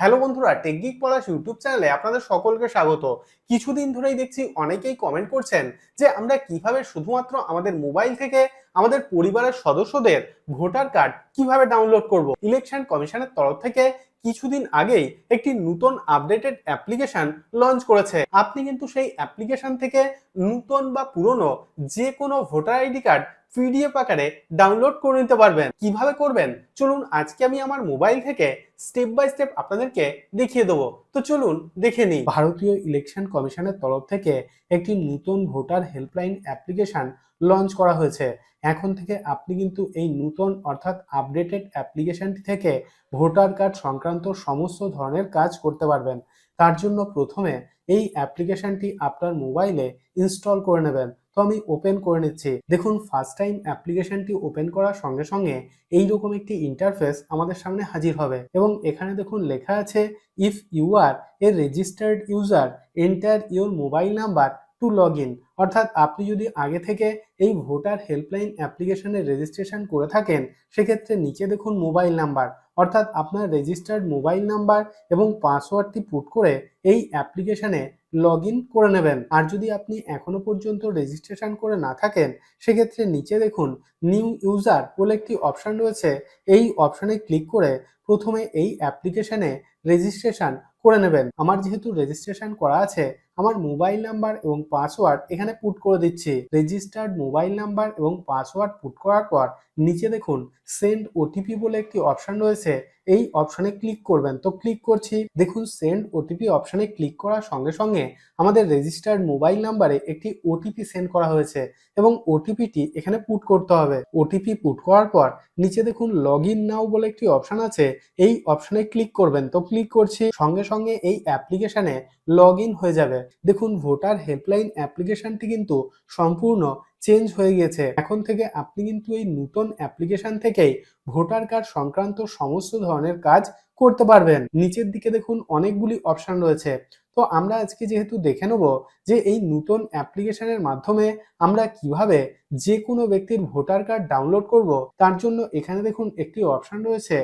Hello বন্ধুরা টেকগিক পলাশ YouTube চ্যানেলে আপনাদের সকলকে স্বাগত। কিছুদিন ধরেই দেখছি অনেকেই কমেন্ট করছেন যে আমরা কীভাবে শুধুমাত্র আমাদের মোবাইল থেকে আমাদের পরিবারের সদস্যদের ভোটার কার্ড কীভাবে ডাউনলোড করব? ইলেকশন কমিশনের তরফ থেকে কিছুদিন আগেই একটি নতুন আপডেটেড অ্যাপ্লিকেশন লঞ্চ করেছে। আপনি কিন্তু সেই অ্যাপ্লিকেশন থেকে নতুন বা পুরনো যে কোনো ভোটার আইডি কার্ড পিডিএফ আকারে ডাউনলোড করে নিতে পারবেন। কীভাবে করবেন? চলুন আজকে আমি আমার মোবাইল থেকে স্টেপ বাই স্টেপ আপনাদেরকে দেখিয়ে দেবো। তো চলুন দেখে নিই। ভারতীয় ইলেকশন কমিশনের তরফ থেকে একটি নতুন ভোটার হেল্পলাইন অ্যাপ্লিকেশন লঞ্চ করা হয়েছে। এখন থেকে আপনি কিন্তু এই নতুন অর্থাৎ আপডেটেড অ্যাপ্লিকেশনটি থেকে ভোটার কার্ড সংক্রান্ত সমস্ত ধরনের কাজ করতে পারবেন। তার জন্য প্রথমে এই অ্যাপ্লিকেশনটি আপনার মোবাইলে ইনস্টল করে নেবেন। তো আমি ওপেন করে নিচ্ছি। দেখুন ফার্স্ট টাইম অ্যাপ্লিকেশনটি ওপেন করার সঙ্গে সঙ্গে এই রকম একটি ইন্টারফেস আমাদের সামনে হাজির হবে। এবং এখানে দেখুন, লেখা আছে if you are a registered user enter your mobile number to log in অর্থাৎ আপনি যদি আগে থেকে এই ভোটার হেল্পলাইন অ্যাপ্লিকেশনে রেজিস্ট্রেশন করে থাকেন, সেক্ষেত্রে নিচে দেখুন মোবাইল নাম্বার অর্থাৎ আপনার রেজিস্টার্ড মোবাইল নাম্বার এবং পাসওয়ার্ডটি পুট করে এই অ্যাপ্লিকেশনে লগ করে নেবেন। আর যদি আপনি এখনও পর্যন্ত রেজিস্ট্রেশন করে না থাকেন, সেক্ষেত্রে নিচে দেখুন নিউ ইউজার বলে একটি অপশন রয়েছে। এই অপশনে ক্লিক করে প্রথমে এই অ্যাপ্লিকেশনে রেজিস্ট্রেশন করে নেবেন। আমার যেহেতু রেজিস্ট্রেশন করা আছে আমার মোবাইল নাম্বার এবং পাসওয়ার্ড এখানে পুট করে দিচ্ছি। রেজিস্টার্ড মোবাইল নাম্বার এবং পাসওয়ার্ড পুট করার পর নিচে দেখুন, সেন্ড ওটিপি বলে একটি অপশন রয়েছে। এই অপশনে ক্লিক করবেন। তো ক্লিক করছি। দেখুন, সেন্ড ওটিপি অপশনে ক্লিক করার সঙ্গে সঙ্গে আমাদের রেজিস্টার্ড মোবাইল নাম্বারে একটি ওটিপি সেন্ড করা হয়েছে এবং ওটিপিটি এখানে পুট করতে হবে। ওটিপি পুট করার পর নিচে দেখুন লগ ইন নাও বলে একটি অপশন আছে। এই অপশনে ক্লিক করবেন। তো ক্লিক করছি। সঙ্গে সঙ্গে এই অ্যাপ্লিকেশানে লগ ইন হয়ে যাবে। দেখুন, ভোটার হেল্পলাইন অ্যাপ্লিকেশনটি কিন্তু সম্পূর্ণ চেঞ্জ হয়ে গেছে। এখন থেকে আপনি কিন্তু এই নতুন অ্যাপ্লিকেশন থেকেই ভোটার কার্ড সংক্রান্ত সমস্ত ধরনের কাজ করতে পারবেন। নিচের দিকে দেখুন, অনেকগুলি অপশন রয়েছে। তো আমরা আজকে যেহেতু দেখে নেব যে এই নতুন অ্যাপ্লিকেশনের মাধ্যমে আমরা কীভাবে যে কোনো ব্যক্তির ভোটার কার্ড ডাউনলোড করব, তার জন্য এখানে দেখুন, একটি অপশন রয়েছে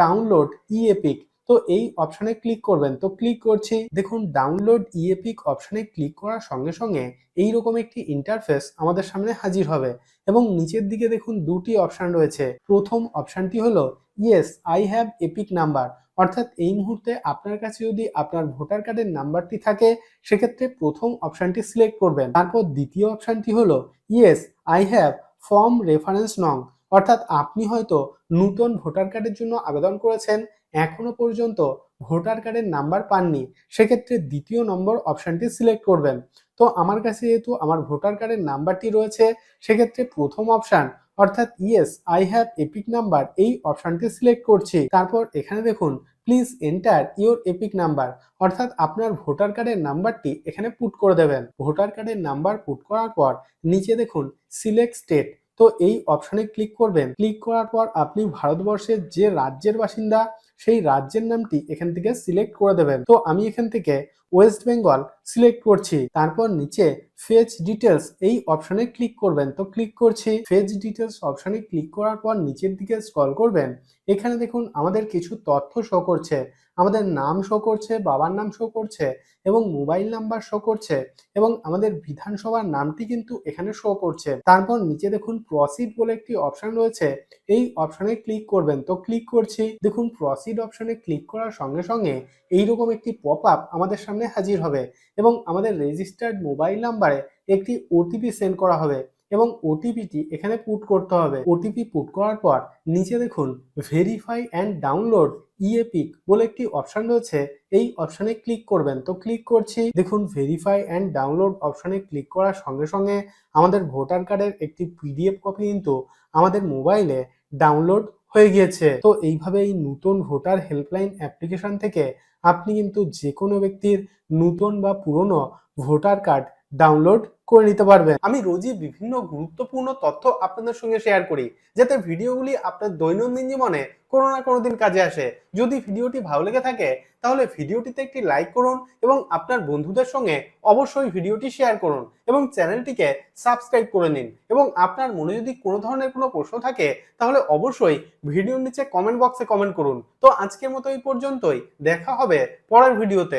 ডাউনলোড ই এপিক তো এই অপশনে ক্লিক করবেন। তো ক্লিক করছি, দেখুন ডাউনলোড ইএপিক অপশনে ক্লিক করার সঙ্গে সঙ্গে এই রকম একটি ইন্টারফেস আমাদের সামনে হাজির হবে। এবং নিচের দিকে দেখুন দুটি অপশন রয়েছে। প্রথম অপশনটি হলো yes I have EPIC number অর্থাৎ এই মুহূর্তে আপনার কাছে যদি আপনার ভোটার কার্ডের নাম্বারটি থাকে, সেক্ষেত্রে প্রথম অপশনটি সিলেক্ট করবেন। তারপর দ্বিতীয় অপশনটি হলো yes I have form reference নং। অর্থাৎ আপনি হয়তো নতুন ভোটার কার্ডের জন্য আবেদন করেছেন এখনও পর্যন্ত ভোটার কার্ডের নাম্বার পাননি, সেক্ষেত্রে দ্বিতীয় নম্বর অপশানটি সিলেক্ট করবেন। তো আমার কাছে যেহেতু আমার ভোটার কার্ডের নাম্বারটি রয়েছে, সেক্ষেত্রে প্রথম অপশান অর্থাৎ yes, I have EPIC number, এই অপশনটি সিলেক্ট করছি। তারপর এখানে দেখুন, please enter your EPIC number, অর্থাৎ আপনার ভোটার কার্ডের নাম্বারটি এখানে পুট করে দেবেন। ভোটার কার্ডের নাম্বার পুট করার পর নিচে দেখুন, সিলেক্ট স্টেট, তো এই অপশনে ক্লিক করবেন। ক্লিক করার পর আপনি ভারতবর্ষের যে রাজ্যের বাসিন্দা সেই রাজ্যের নামটি এখান থেকে সিলেক্ট করে দেবেন। তো আমি এখান থেকে ওয়েস্ট বেঙ্গল সিলেক্ট করছি। তারপর নিচে ফেজ ডিটেলস এই অপশনে ক্লিক করবেন। তো ক্লিক করছি। ফেজ ডিটেলস অপশনে ক্লিক করার পর নিচের দিকে স্ক্রল করবেন। এখানে দেখুন আমাদের কিছু তথ্য শো করছে। আমাদের নাম শো করছে, বাবার নাম শো করছে এবং মোবাইল নাম্বার শো করছে এবং আমাদের বিধানসভার নামটি কিন্তু এখানে শো করছে। তারপর নিচে দেখুন প্রসিড বলে একটি অপশন রয়েছে। এই অপশনে ক্লিক করবেন। তো ক্লিক করছি। দেখুন প্রসিড অপশনে ক্লিক করার সঙ্গে সঙ্গে এইরকম একটি পপ আপ আমাদের সামনে হাজির হবে এবং আমাদের রেজিস্টার্ড মোবাইল নাম্বারে একটি ওটিপি সেন্ড করা হবে এবং ওটিপিটি এখানে পুট করতে হবে। ওটিপি পুট করার পর নিচে দেখুন ভেরিফাই অ্যান্ড ডাউনলোড ইএপিক বলে একটি অপশান রয়েছে। এই অপশানে ক্লিক করবেন। তো ক্লিক করছি। দেখুন ভেরিফাই অ্যান্ড ডাউনলোড অপশানে ক্লিক করার সঙ্গে সঙ্গে আমাদের ভোটার কার্ডের একটি পিডিএফ কপি কিন্তু আমাদের মোবাইলে ডাউনলোড হয়ে গিয়েছে। তো এইভাবে এই নতুন ভোটার হেল্পলাইন অ্যাপ্লিকেশন থেকে আপনি কিন্তু যে কোনো ব্যক্তির নতুন বা পুরনো ভোটার কার্ড ডাউনলোড করে নিতে পারবেন। আমি রোজই বিভিন্ন গুরুত্বপূর্ণ তথ্য আপনাদের সঙ্গে শেয়ার করি, যাতে ভিডিওগুলি আপনার দৈনন্দিন জীবনে কোনো না কোনো দিন কাজে আসে। যদি ভিডিওটি ভালো লেগে থাকে, তাহলে ভিডিওটিতে একটি লাইক করুন এবং আপনার বন্ধুদের সঙ্গে অবশ্যই ভিডিওটি শেয়ার করুন এবং চ্যানেলটিকে সাবস্ক্রাইব করে নিন এবং আপনার মনে যদি কোনো ধরনের কোনো প্রশ্ন থাকে, তাহলে অবশ্যই ভিডিওর নিচে কমেন্ট বক্সে কমেন্ট করুন। তো আজকের মতো এই পর্যন্তই। দেখা হবে পরের ভিডিওতে।